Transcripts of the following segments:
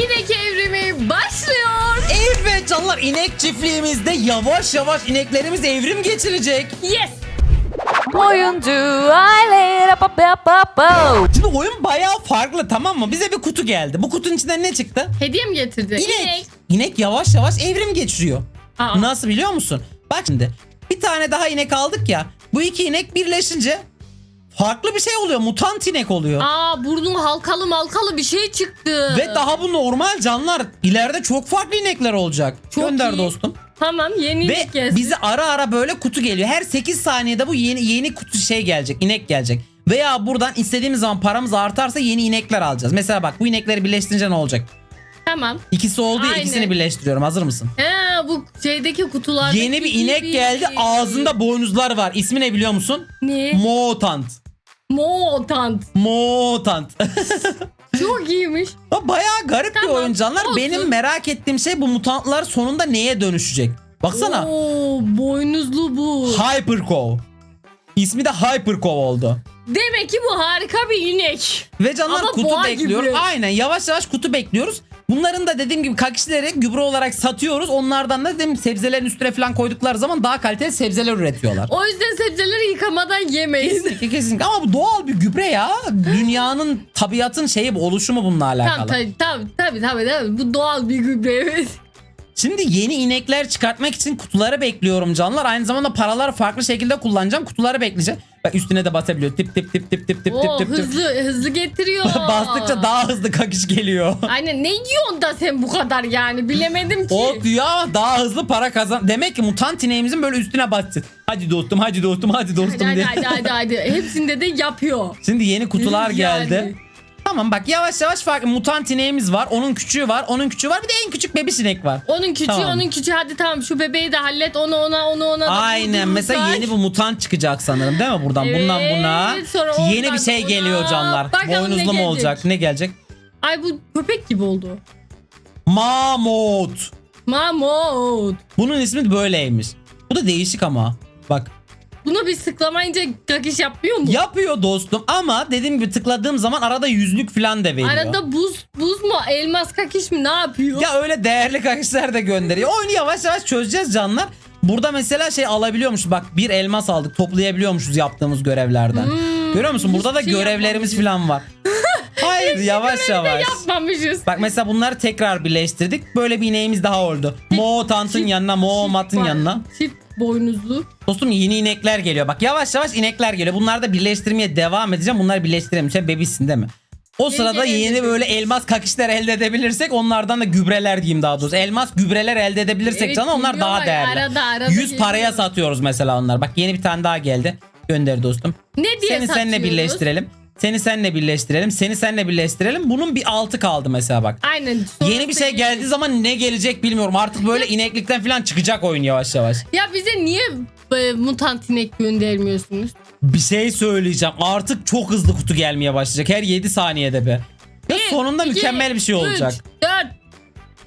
İnek evrimi başlıyor. Evet canlar inek çiftliğimizde yavaş yavaş ineklerimiz evrim geçirecek. Yes. Oyuncu aile pa pa pa pa. Şimdi oyun bayağı farklı tamam mı? Bize bir kutu geldi. Bu kutunun içinden ne çıktı? Hediye mi getirdi? İnek. İnek yavaş yavaş evrim geçiriyor. Aa. Nasıl biliyor musun? Bak şimdi bir tane daha inek aldık ya. Bu iki inek birleşince farklı bir şey oluyor. Mutant inek oluyor. Aa burnu halkalı malkalı bir şey çıktı. Ve daha bu normal canlar. İleride çok farklı inekler olacak. Çok Gönder iyi. dostum. Tamam yeni Ve inek gelsin. bize ara ara böyle kutu geliyor. Her 8 saniyede bu yeni yeni kutu şey gelecek. inek gelecek. Veya buradan istediğimiz zaman paramız artarsa yeni inekler alacağız. Mesela bak bu inekleri birleştirince ne olacak? Tamam. İkisi oldu ya Aynen. ikisini birleştiriyorum. Hazır mısın? He bu şeydeki kutularda. Yeni bir inek geldi. Ağzında boynuzlar var. İsmi ne biliyor musun? Ne? Motant. Motant. Motant. Çok iyiymiş. Bayağı garip bir Tamam, oyun canlar. olsun. Benim merak ettiğim şey bu mutantlar sonunda neye dönüşecek? Baksana. Oo boynuzlu bu. Hypercove. İsmi de Hypercove oldu. Demek ki bu harika bir inek. Ve canlar Ama kutu boğa bekliyoruz. gibi. Aynen yavaş yavaş kutu bekliyoruz. Bunların da dediğim gibi kakişleri gübre olarak satıyoruz. Onlardan da dedim sebzelerin üstüne falan koydukları zaman daha kaliteli sebzeler üretiyorlar. O yüzden sebzeleri yıkamadan yemeyin. Kesinlikle kesinlikle ama bu doğal bir gübre ya. Dünyanın tabiatın şeyi bu, oluşumu bununla alakalı. Tamam tabii tabii tabii tabii tabii. Bu doğal bir gübre evet. Şimdi yeni inekler çıkartmak için kutuları bekliyorum canlar. Aynı zamanda paralar farklı şekilde kullanacağım. Kutuları bekleyeceğim. Bak üstüne de basabiliyor. Tip tip tip tip tip tip Oo, tip tip. hızlı hızlı getiriyor. Bastıkça daha hızlı kakış geliyor. Aynen ne yiyorsun da sen bu kadar yani bilemedim ki. O diyor ama daha hızlı para kazan. Demek ki mutant ineğimizin böyle üstüne basacağız. Hadi dostum hadi dostum hadi dostum hadi, hadi, diye. hadi hadi hadi Hepsinde de yapıyor. Şimdi yeni kutular Yani. geldi. Tamam bak yavaş yavaş farklı mutant ineğimiz var. Onun küçüğü var. Onun küçüğü var. Bir de en küçük bebiş inek var. Onun küçüğü Tamam. onun küçüğü hadi tamam şu bebeği de hallet onu ona onu ona da Aynen vurdurursak. mesela yeni bir mutant çıkacak sanırım değil mi buradan bundan Evet, buna sonra yeni bir şey ona. geliyor canlar Bakalım ne boynuzlu mu gelecek? olacak ne gelecek Ay bu köpek gibi oldu. Mamut Mamut. bunun ismi böyleymiş bu da değişik ama bak Bunu bir sıklamayınca kakış yapmıyor mu? yapıyor dostum ama dediğim gibi tıkladığım zaman arada yüzlük falan da veriyor Arada buz buz mu elmas kakış mı ne yapıyor? ya öyle değerli kakışlar da gönderiyor oyunu yavaş yavaş çözeceğiz canlar Burada mesela şey alabiliyormuş bak bir elmas aldık toplayabiliyormuşuz yaptığımız görevlerden. Görüyor musun? Burada da Hmm, şey görevlerimiz falan var. Hayır yavaş yavaş. Yapmamışız. Bak mesela bunları tekrar birleştirdik. Böyle bir ineğimiz daha oldu. Mo tantın yanına, Mo matın yanına. Çift boynuzlu. Dostum yeni inekler geliyor. Bak yavaş yavaş inekler geliyor. Bunları da birleştirmeye devam edeceğim. Bunları birleştiremiyorum. Sen bebişsin değil mi? O Yeni sırada yeni böyle elmas kakişler elde edebilirsek onlardan da gübreler diyeyim daha doğrusu. Elmas gübreler elde edebilirsek Evet, onlar daha değerli. Arada, arada 100 paraya geliyor. satıyoruz mesela onlar. Bak yeni bir tane daha geldi. Gönder dostum. Ne diye Seni seninle birleştirelim. Seni seninle birleştirelim. Seni seninle birleştirelim. Bunun bir altı kaldı mesela bak. Aynen. Yeni bir şey geldiği zaman ne gelecek bilmiyorum. Artık böyle ineklikten falan çıkacak oyun yavaş yavaş. Ya bize niye e, mutant inek göndermiyorsunuz? Bir şey söyleyeceğim. Artık çok hızlı kutu gelmeye başlayacak. Her 7 saniyede be. Ya Bir, sonunda iki, mükemmel bir şey olacak. 3,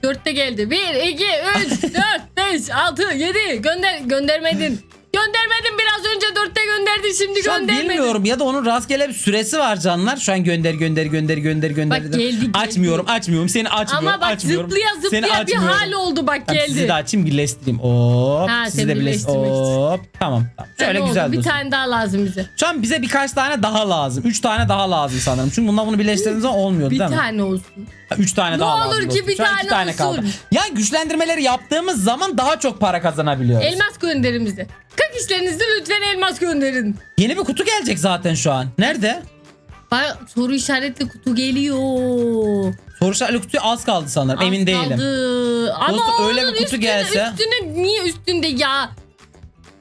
4. 4'te geldi. 1, 2, 3, 4, 5, 6, 7. Gönder, göndermedin. Göndermedin biraz önce 4'te gönderdin şimdi Şu an göndermedin. bilmiyorum ya da onun rastgele bir süresi var canlar. Şu an gönder gönder gönder gönder gönder. Bak geldi, geldi. Açmıyorum açmıyorum seni açmıyorum Ama bak açmıyorum. zıplaya Seni zıplaya bir açmıyorum. hal oldu bak Tamam, sizi geldi. de açayım birleştireyim. Hop. Ha, sizi sen de birleş. birleştirmek için. Hop. Tamam. tamam. Şöyle oldu? güzel Bir dursun. tane daha lazım bize. Şu an bize birkaç tane daha lazım. Üç tane daha lazım sanırım. Çünkü bunlar bunu birleştirdiğiniz zaman olmuyordu Bir değil mi? tane olsun. Ha, Üç tane Ne daha lazım. olur ki dostum. bir Şu an iki tane tane olsun. kaldı. Ya güçlendirmeleri yaptığımız zaman daha çok para kazanabiliyoruz. Elmas gönderin bize. Kak işlerinizi lütfen elmas gönderin. Yeni bir kutu gelecek zaten şu an. Nerede? Bak soru işaretli kutu geliyor. Soru işaretli kutuya az kaldı sanırım. Az Emin değilim. kaldı. Ama Dostum, öyle bir onun kutu üstüne, gelse- Üstüne niye üstünde ya?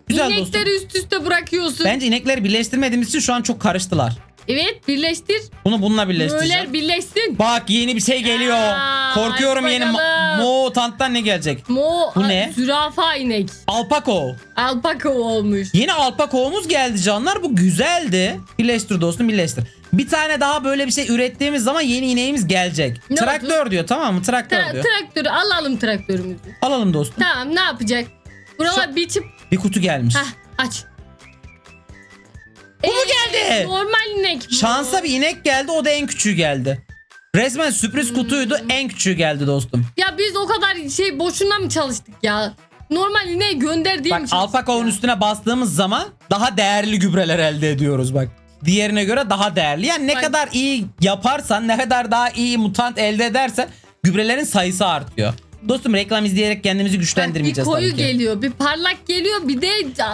Güzel dostum. İnekleri üst üste bırakıyorsun. Bence inekleri birleştirmediğimiz için şu an çok karıştılar. Evet birleştir. Bunu bununla birleştireceğim. Böyle birleşsin. Bak yeni bir şey geliyor. Aa, Korkuyorum hadi yeni ma- bakalım. mutanttan ne gelecek? Mo Bu ne? Zürafa inek. Alpako. Alpaka olmuş. Yeni alpakoğumuz geldi canlar. Bu güzeldi. Birleştir dostum birleştir. Bir tane daha böyle bir şey ürettiğimiz zaman yeni ineğimiz gelecek. Ne Traktör diyor tamam mı? Traktör Tra- diyor. traktörü alalım traktörümüzü. Alalım dostum. Tamam ne yapacak? Buralar biçip Bir kutu gelmiş. Hah aç. Bu mu geldi? Normal inek bu. Şansa bir inek geldi o da en küçüğü geldi. Resmen sürpriz kutuydu. En küçüğü geldi dostum. Ya biz o kadar şey boşuna mı çalıştık ya? Normal ineği gönder diye mi Bak çalıştık alpakaonun ya? üstüne bastığımız zaman daha değerli gübreler elde ediyoruz bak. Diğerine göre daha değerli. Yani ne Bak. kadar iyi yaparsan, ne kadar daha iyi mutant elde edersen gübrelerin sayısı artıyor. Dostum reklam izleyerek kendimizi Bak, bir güçlendirmeyeceğiz koyu tabii ki. geliyor, bir parlak geliyor, bir de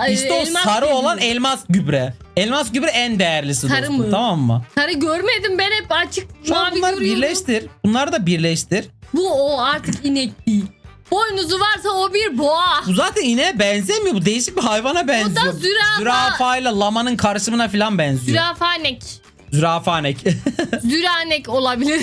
e, İşte o elmas sarı geliyor. olan elmas gübre. Elmas gübre en değerlisi Sarı dostum mı? tamam mı? Sarı görmedim ben hep açık Şu an mavi bunları görüyorum. birleştir. Bunları da birleştir. Bu o artık inek değil. Boynuzu varsa o bir boğa. Bu zaten ineğe benzemiyor. Bu değişik bir hayvana benziyor. zürafa. Zürafayla lamanın karışımına falan benziyor. Zürafanek. Zürafanek. Züranek olabilir.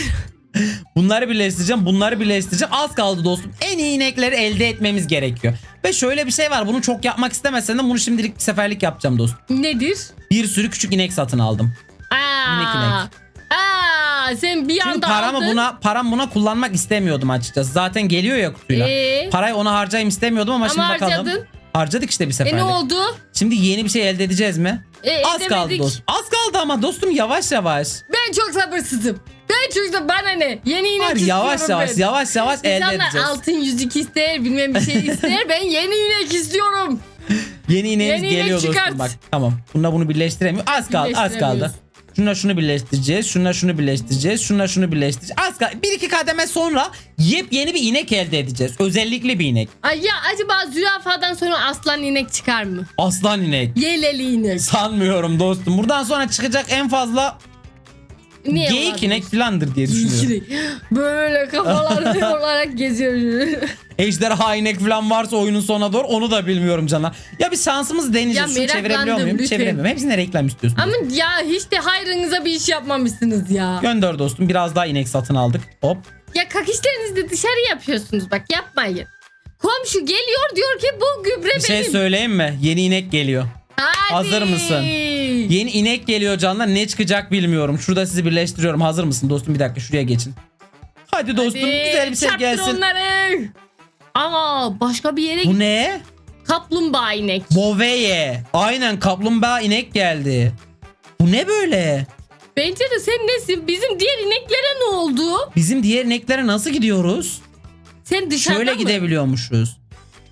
Bunları birleştireceğim. Bunları birleştireceğim. Az kaldı dostum. En iyi inekleri elde etmemiz gerekiyor. Ve şöyle bir şey var. Bunu çok yapmak istemesen de bunu şimdilik bir seferlik yapacağım dostum. Nedir? Bir sürü küçük inek satın aldım. Aa. İnek inek. Aa, sen bir Çünkü anda paramı aldın. buna param buna kullanmak istemiyordum açıkçası. Zaten geliyor ya kutuyla. Ee? Parayı ona harcayayım istemiyordum ama, Ama şimdi bakalım. harcadın. Harcadık işte bir E seferlik. ne oldu? Şimdi yeni bir şey elde edeceğiz mi? E, Az kaldı edemedik. dostum. Az kaldı ama dostum yavaş yavaş. Ben çok sabırsızım. Ben da bana ne? Yeni inek Var istiyorum yavaş yavaş ben. yavaş yavaş elde İnsanlar edeceğiz. altın yüzük ister bilmem bir şey ister. ben yeni inek istiyorum. Yeni ineğimiz Yeni inek geliyor dostum çıkart. bak. Tamam. Bununla bunu birleştiremiyor. Az kaldı az kaldı. Birleştiremiyoruz. Şunu birleştireceğiz. Şunla şunu birleştireceğiz. Şunla şunu birleştireceğiz. Az kaldı. Bir iki kademe sonra yepyeni bir inek elde edeceğiz. Özellikli bir inek. Ay ya acaba zürafadan sonra aslan inek çıkar mı? Aslan inek. Yeleli inek. Sanmıyorum dostum. Buradan sonra çıkacak en fazla Niye geyik inek filandır diye düşünüyorum. Böyle kafaları olarak geziyor. Ejderha inek falan varsa oyunun sonuna doğru onu da bilmiyorum canlar. Ya bir şansımızı deneyeceğiz. Ya Şunu çevirebiliyor muyum? lütfen. Çeviremiyorum. Hepsine reklam istiyorsun. Ama ya hiç de hayrınıza bir iş yapmamışsınız ya. Gönder dostum. Biraz daha inek satın aldık. Hop. Ya kakişlerinizi de dışarı yapıyorsunuz bak yapmayın. Komşu geliyor diyor ki bu gübre Bir şey benim. söyleyeyim mi? Yeni inek geliyor. Hadi. Hazır mısın? Yeni inek geliyor canlar. Ne çıkacak bilmiyorum. Şurada sizi birleştiriyorum. Hazır mısın dostum? Bir dakika şuraya geçin. Hadi dostum Hadi, güzel bir şey çarptır gelsin. onları. Aa başka bir yere Bu ne? Kaplumbağa inek. Boveye. Aynen kaplumbağa inek geldi. Bu ne böyle? Bence de sen nesin? Bizim diğer ineklere ne oldu? Bizim diğer ineklere nasıl gidiyoruz? Sen dışarıda Şöyle mı? gidebiliyormuşuz.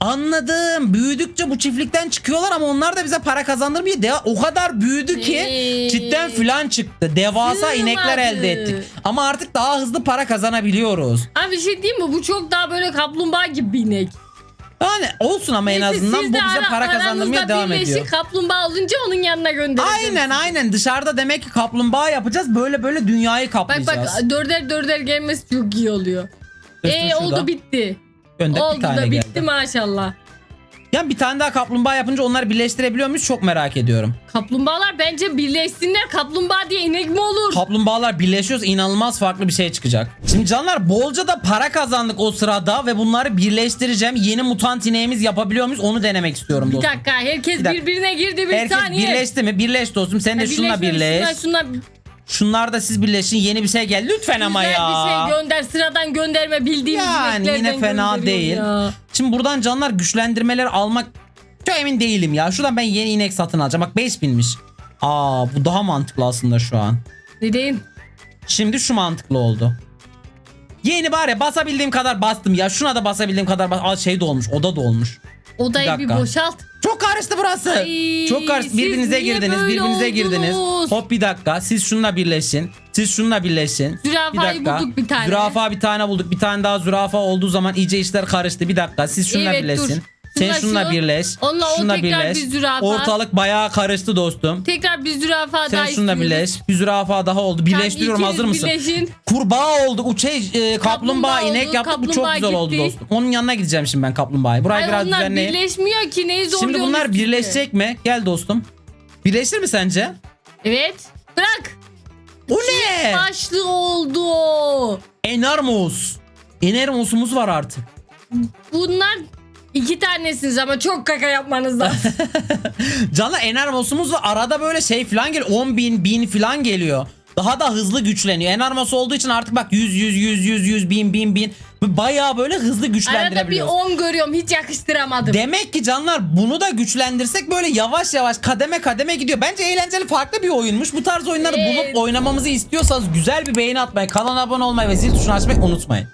Anladım. Büyüdükçe bu çiftlikten çıkıyorlar ama onlar da bize para kazandırmıyor. De o kadar büyüdü ki Ee, cidden filan çıktı. Devasa sığmadı. inekler elde ettik. Ama artık daha hızlı para kazanabiliyoruz. Abi bir şey diyeyim mi? Bu çok daha böyle kaplumbağa gibi bir inek. Yani olsun ama en Neyse, azından siz bu de bize ara- para kazandırmaya aranızda devam birleşik ediyor. kaplumbağa olunca onun yanına göndereceğim. Aynen aynen dışarıda demek ki kaplumbağa yapacağız. Böyle böyle dünyayı Bak kaplayacağız. bak dörder dörder gelmesi çok iyi oluyor. Dostum Ee şurada. oldu bitti. Bir oldu tane da geldi. bitti maşallah. Ya bir tane daha kaplumbağa yapınca onları birleştirebiliyor muyuz? Çok merak ediyorum. Kaplumbağalar bence birleşsinler. Kaplumbağa diye inek mi olur? Kaplumbağalar birleşiyoruz inanılmaz farklı bir şey çıkacak. Şimdi canlar bolca da para kazandık o sırada ve bunları birleştireceğim. Yeni mutant ineğimiz yapabiliyor muyuz? Onu denemek istiyorum bir dostum. dakika herkes Bir dakika. birbirine girdi bir Herkes saniye. birleşti mi? Birleş dostum. Sen de şununla birleşmemiş, birleş. Şunlar, şunlar Şunlar da siz birleşin. Yeni bir şey gel. Lütfen ama ya. bir şey gönder. Sıradan gönderme bildiğimiz Yani yine fena değil. ya. Şimdi buradan canlar güçlendirmeler almak çok emin değilim ya. Şuradan ben yeni inek satın alacağım. Bak 5000'miş. Aa bu daha mantıklı aslında şu an. Neden? Şimdi şu mantıklı oldu. Yeni bari basabildiğim kadar bastım ya. Şuna da basabildiğim kadar bas. Aa şey dolmuş. Oda dolmuş. Odayı Bir bir, boşalt. Çok karıştı burası. Ay, Çok karıştı. Birbirinize niye girdiniz. böyle Birbirinize girdiniz. oldunuz? Hop bir dakika. Siz şununla birleşin. Siz şununla birleşin. Zürafayı bulduk bir tane. Zürafa bir tane bulduk. Bir tane daha zürafa olduğu zaman iyice işler karıştı. Bir dakika. Siz şunla Evet, birleşin. Sen Şunla şunla şu. birleş. Onunla o şunla tekrar birleş. bir zürafa. Ortalık bayağı karıştı dostum. Tekrar bir zürafa Sen daha istiyoruz. birleş. Bir zürafa daha oldu. Birleştiriyorum. ikiniz Hazır mısın? Birleşin. Kurbağa oldu. Uçay e, kaplumbağa, Kaplumbağa inek oldu, yaptık. Bu çok kaplumbağa güzel oldu gitti. dostum. Onun yanına gideceğim şimdi ben kaplumbağayı. Burayı Ay biraz onlar düzenleyeyim. birleşmiyor ki neyi zorluyorsunuz Şimdi bunlar ki? birleşecek mi? Gel dostum. Birleşir mi sence? Evet. Bırak. Bu ne? Başlı oldu. Enermus. Enermus'umuz var artık. Bunlar iki tanesiniz ama çok kaka yapmanız lazım. Canlı Enermus'umuz var. Arada böyle şey falan geliyor. 10 bin, bin falan geliyor. daha da hızlı güçleniyor. Enarması olduğu için artık bak 100 100 100 100 100 bin bin bin bayağı böyle hızlı Arada bir güçlendirebiliyoruz. 10 görüyorum hiç yakıştıramadım. Demek ki canlar bunu da güçlendirsek böyle yavaş yavaş kademe kademe gidiyor. Bence eğlenceli farklı bir oyunmuş. Bu tarz oyunları Evet. bulup oynamamızı istiyorsanız güzel bir beğeni atmayı, kanala abone olmayı ve zil tuşunu açmayı unutmayın.